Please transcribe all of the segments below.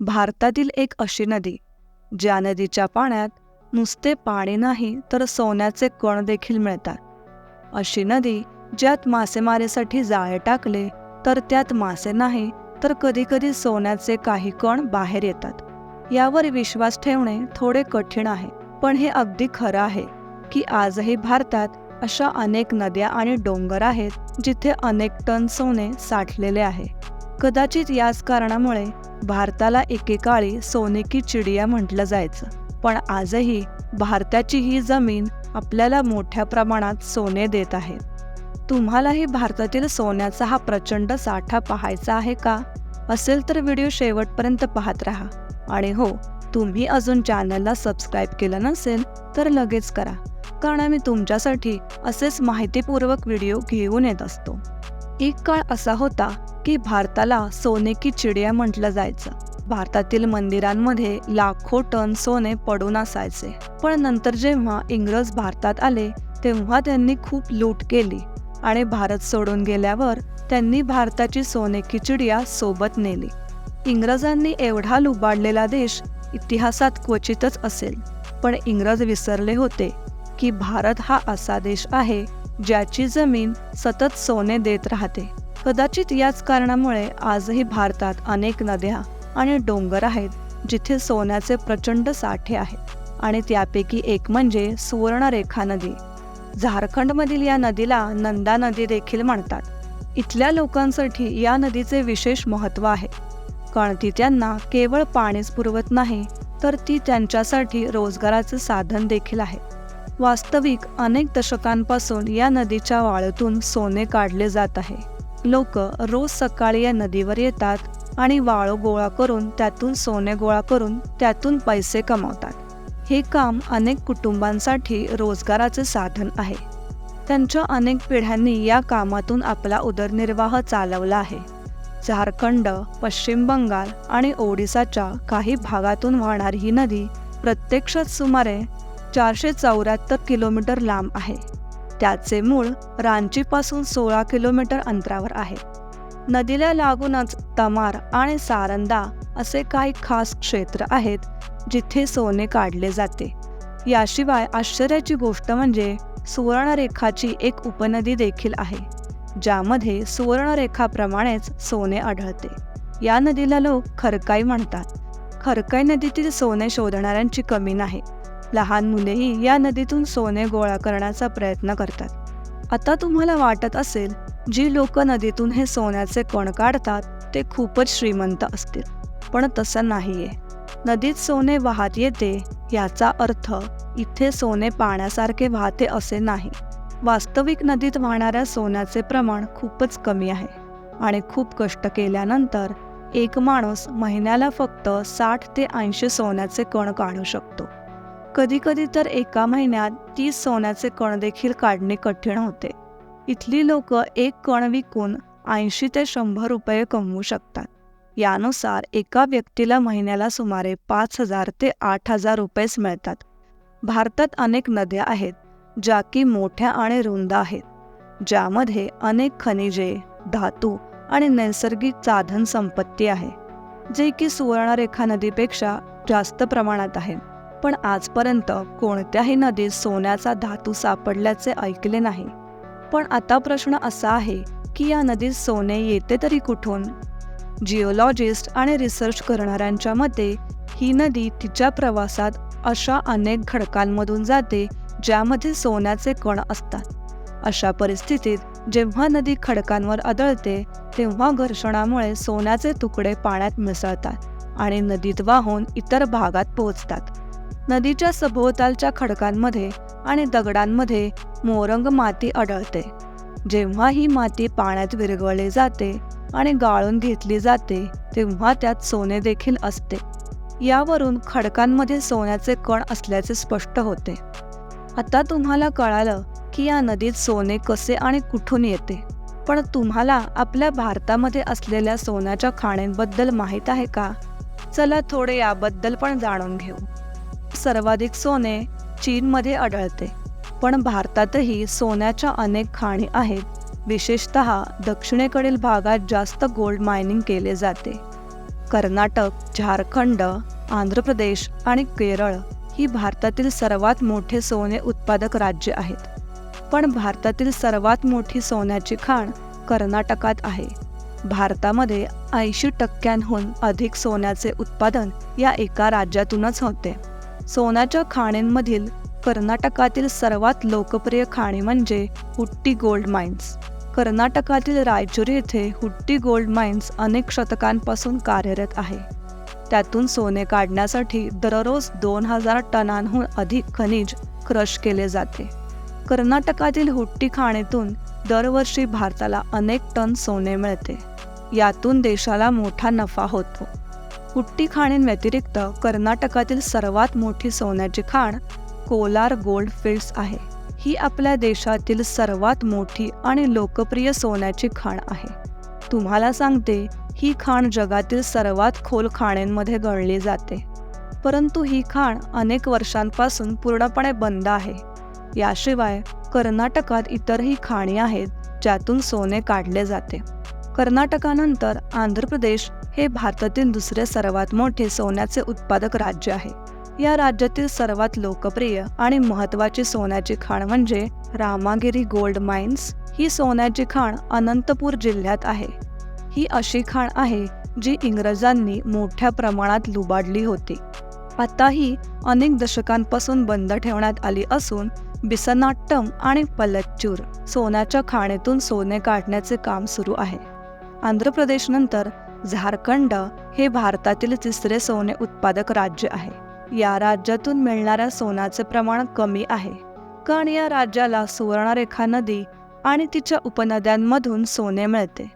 भारतातील एक अशी नदी ज्या नदीच्या पाण्यात नुसते पाणी नाही तर सोन्याचे कण देखील मिळतात. अशी नदी ज्यात मासेमारीसाठी जाळे टाकले तर त्यात मासे नाही तर कधीकधी सोन्याचे काही कण बाहेर येतात. यावर विश्वास ठेवणे थोडे कठीण आहे पण हे अगदी खरं आहे की आजही भारतात अशा अनेक नद्या आणि डोंगर आहेत जिथे अनेक टन सोने साठलेले आहे. कदाचित याच कारणामुळे भारताला एकेकाळी सोने की चिडिया म्हटलं जायचं. पण आजही भारताची ही जमीन आपल्याला मोठ्या प्रमाणात सोने देत आहे. तुम्हालाही भारतातील सोन्याचा हा प्रचंड साठा पाहायचा आहे का? असेल तर व्हिडिओ शेवटपर्यंत पाहत राहा. आणि हो तुम्ही अजून चॅनलला सबस्क्राईब केलं नसेल तर लगेच करा. कारण आम्ही तुमच्यासाठी असेच माहितीपूर्वक व्हिडिओ घेऊन येत असतो. एक काळ असा होता की भारताला सोने की चिडिया म्हटलं जायचं. भारतातील मंदिरांमध्ये लाखो टन सोने पडून असायचे. पण नंतर जेव्हा इंग्रज भारतात आले तेव्हा त्यांनी खूप लूट केली आणि भारत सोडून गेल्यावर त्यांनी भारताची सोने की चिडिया सोबत नेली. इंग्रजांनी एवढा लुबाडलेला देश इतिहासात क्वचितच असेल पण इंग्रज विसरले होते की भारत हा असा देश आहे ज्याची जमीन सतत सोने देत राहते. कदाचित याच कारणामुळे आजही भारतात अनेक नद्या आणि डोंगर आहेत जिथे सोन्याचे प्रचंड साठे आहेत. आणि त्यापैकी एक म्हणजे सुवर्णरेखा नदी. झारखंडमधील या नदीला नंदा नदी देखील म्हणतात. इथल्या लोकांसाठी या नदीचे विशेष महत्त्व आहे. कारण ती त्यांना केवळ पाणीच पुरवत नाही तर ती त्यांच्यासाठी रोजगाराचे साधन देखील आहे. वास्तविक अनेक दशकांपासून या नदीच्या वाळूतून सोने काढले जात आहे. लोक रोज सकाळी या नदीवर येतात आणि वाळू गोळा करून त्यातून सोने गोळा करून त्यातून पैसे कमावतात. हे काम अनेक कुटुंबांसाठी रोजगाराचे साधन आहे. त्यांच्या अनेक पिढ्यांनी या कामातून आपला उदरनिर्वाह चालवला आहे. झारखंड पश्चिम बंगाल आणि ओडिसाच्या काही भागातून वाहणारी ही नदी प्रत्यक्षात सुमारे चारशे चौऱ्याहत्तर किलोमीटर लांब आहे. त्याचे मूळ रांचीपासून सोळा किलोमीटर अंतरावर आहे. नदीला लागूनच तमार आणि सारंदा असे काही खास क्षेत्र आहेत जिथे सोने काढले जाते. याशिवाय आश्चर्याची गोष्ट म्हणजे सुवर्णरेखाची एक उपनदी देखील आहे ज्यामध्ये सुवर्णरेखाप्रमाणेच सोने आढळते. या नदीला लोक खरकाई म्हणतात. खरकाई नदीतील सोने शोधणाऱ्यांची कमी नाही लहान मुलेही या नदीतून सोने गोळा करण्याचा प्रयत्न करतात. आता तुम्हाला वाटत असेल जी लोक नदीतून हे सोन्याचे कण काढतात ते खूपच श्रीमंत असतील. पण तसं नाहीये. नदीत सोने वाहत येते याचा अर्थ इथे सोने पाण्यासारखे वाहते असे नाही. वास्तविक नदीत वाहणाऱ्या सोन्याचे प्रमाण खूपच कमी आहे. आणि खूप कष्ट केल्यानंतर एक माणूस महिन्याला फक्त साठ ते ऐंशी सोन्याचे कण काढू शकतो. कधीकधी तर एका महिन्यात तीस सोन्याचे कण देखील काढणे कठीण होते. इथली लोक एक कण विकून ऐंशी ते शंभर रुपये कमवू शकतात. यानुसार एका व्यक्तीला महिन्याला सुमारे पाच हजार ते आठ हजार रुपयेच मिळतात. भारतात अनेक नद्या आहेत ज्या की मोठ्या आणि रुंद आहेत ज्यामध्ये अनेक खनिजे धातू आणि नैसर्गिक साधन संपत्ती आहे जे की सुवर्णरेखा नदीपेक्षा जास्त प्रमाणात आहे. पण आजपर्यंत कोणत्याही नदीत सोन्याचा धातू सापडल्याचे ऐकले नाही. पण आता प्रश्न असा आहे की या नदीत सोने येते तरी कुठून? जिओलॉजिस्ट आणि रिसर्च करणाऱ्यांच्या मते ही नदी तिच्या प्रवासात अशा अनेक खडकांमधून जाते ज्यामध्ये सोन्याचे कण असतात. अशा परिस्थितीत जेव्हा नदी खडकांवर आदळते तेव्हा घर्षणामुळे सोन्याचे तुकडे पाण्यात मिसळतात आणि नदीत वाहून इतर भागात पोहोचतात. नदीच्या सभोवतालच्या खडकांमध्ये आणि दगडांमध्ये मोरंग माती आढळते. जेव्हा ही माती पाण्यात विरघळली जाते आणि गाळून घेतली जाते तेव्हा त्यात सोने देखील असते. यावरून खडकांमध्ये सोन्याचे कण असल्याचे स्पष्ट होते. आता तुम्हाला कळालं की या नदीत सोने कसे आणि कुठून येते. पण तुम्हाला आपल्या भारतामध्ये असलेल्या सोन्याच्या खाणींबद्दल माहीत आहे का? चला थोडे याबद्दल पण जाणून घेऊ. सर्वाधिक सोने चीनमध्ये आढळते. पण भारतातही सोन्याच्या अनेक खाणी आहेत. विशेषत दक्षिणेकडील भागात जास्त गोल्ड मायनिंग केले जाते. कर्नाटक झारखंड आंध्र प्रदेश आणि केरळ ही भारतातील सर्वात मोठे सोने उत्पादक राज्य आहेत. पण भारतातील सर्वात मोठी सोन्याची खाण कर्नाटकात आहे. भारतामध्ये ऐंशी टक्क्यांहून अधिक सोन्याचे उत्पादन या एका राज्यातूनच होते. सोन्याच्या खाणींमधील कर्नाटकातील सर्वात लोकप्रिय खाणी म्हणजे हुट्टी गोल्ड माइन्स. कर्नाटकातील रायचुरी येथे हुट्टी गोल्ड माइन्स अनेक शतकांपासून कार्यरत आहे. त्यातून सोने काढण्यासाठी दररोज दोन हजार टनांहून अधिक खनिज क्रश केले जाते. कर्नाटकातील हुट्टी खाणीतून दरवर्षी भारताला अनेक टन सोने मिळते. यातून देशाला मोठा नफा होतो. कुट्टी खाणींव्यतिरिक्त कर्नाटकातील सर्वात मोठी सोन्याची खाण कोलार गोल्ड फील्ड्स आहे. ही आपल्या देशातील सर्वात मोठी आणि लोकप्रिय सोन्याची खाण आहे. तुम्हाला सांगते ही खाण जगातील सर्वात खोल खाणींमध्ये गणली जाते. परंतु ही खाण अनेक वर्षांपासून पूर्णपणे बंद आहे. याशिवाय कर्नाटकात इतरही खाणी आहेत ज्यातून सोने काढले जाते. कर्नाटकानंतर आंध्र प्रदेश हे भारतातील दुसरे सर्वात मोठे सोन्याचे उत्पादक राज्य आहे. या राज्यातील सर्वात लोकप्रिय आणि महत्त्वाची सोन्याची खाण म्हणजे रामागिरी गोल्ड माइन्स ही सोन्याची खाण अनंतपूर जिल्ह्यात आहे. ही अशी खाण आहे जी इंग्रजांनी मोठ्या प्रमाणात लुबाडली होती. आताही अनेक दशकांपासून बंद ठेवण्यात आली असून बिसनाट्टम आणि पलच्चूर सोन्याच्या खाणीतून सोने काढण्याचे काम सुरू आहे. आंध्र प्रदेशनंतर झारखंड हे भारतातील तिसरे सोने उत्पादक राज्य आहे. या राज्यातून मिळणाऱ्या सोन्याचे प्रमाण कमी आहे. कारण या राज्याला सुवर्णरेखा नदी आणि तिच्या उपनद्यांमधून सोने मिळते.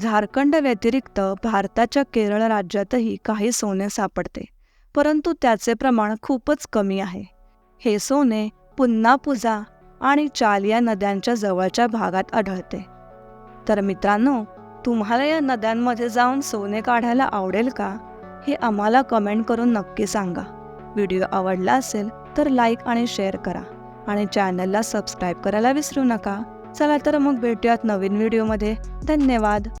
झारखंड व्यतिरिक्त भारताच्या केरळ राज्यातही काही सोने सापडते. परंतु त्याचे प्रमाण खूपच कमी आहे. हे सोने पुन्हा पुजा आणि चाल या नद्यांच्या जवळच्या भागात आढळते. तर मित्रांनो तुम्हाला या नद्यांमध्ये जाऊन सोने काढायला आवडेल का? हे आम्हाला कमेंट करून नक्की सांगा. व्हिडिओ आवडला असेल तर लाईक आणि शेअर करा. आणि चॅनलला सबस्क्राईब करायला विसरू नका. चला तर मग भेटूयात नवीन व्हिडिओमध्ये धन्यवाद.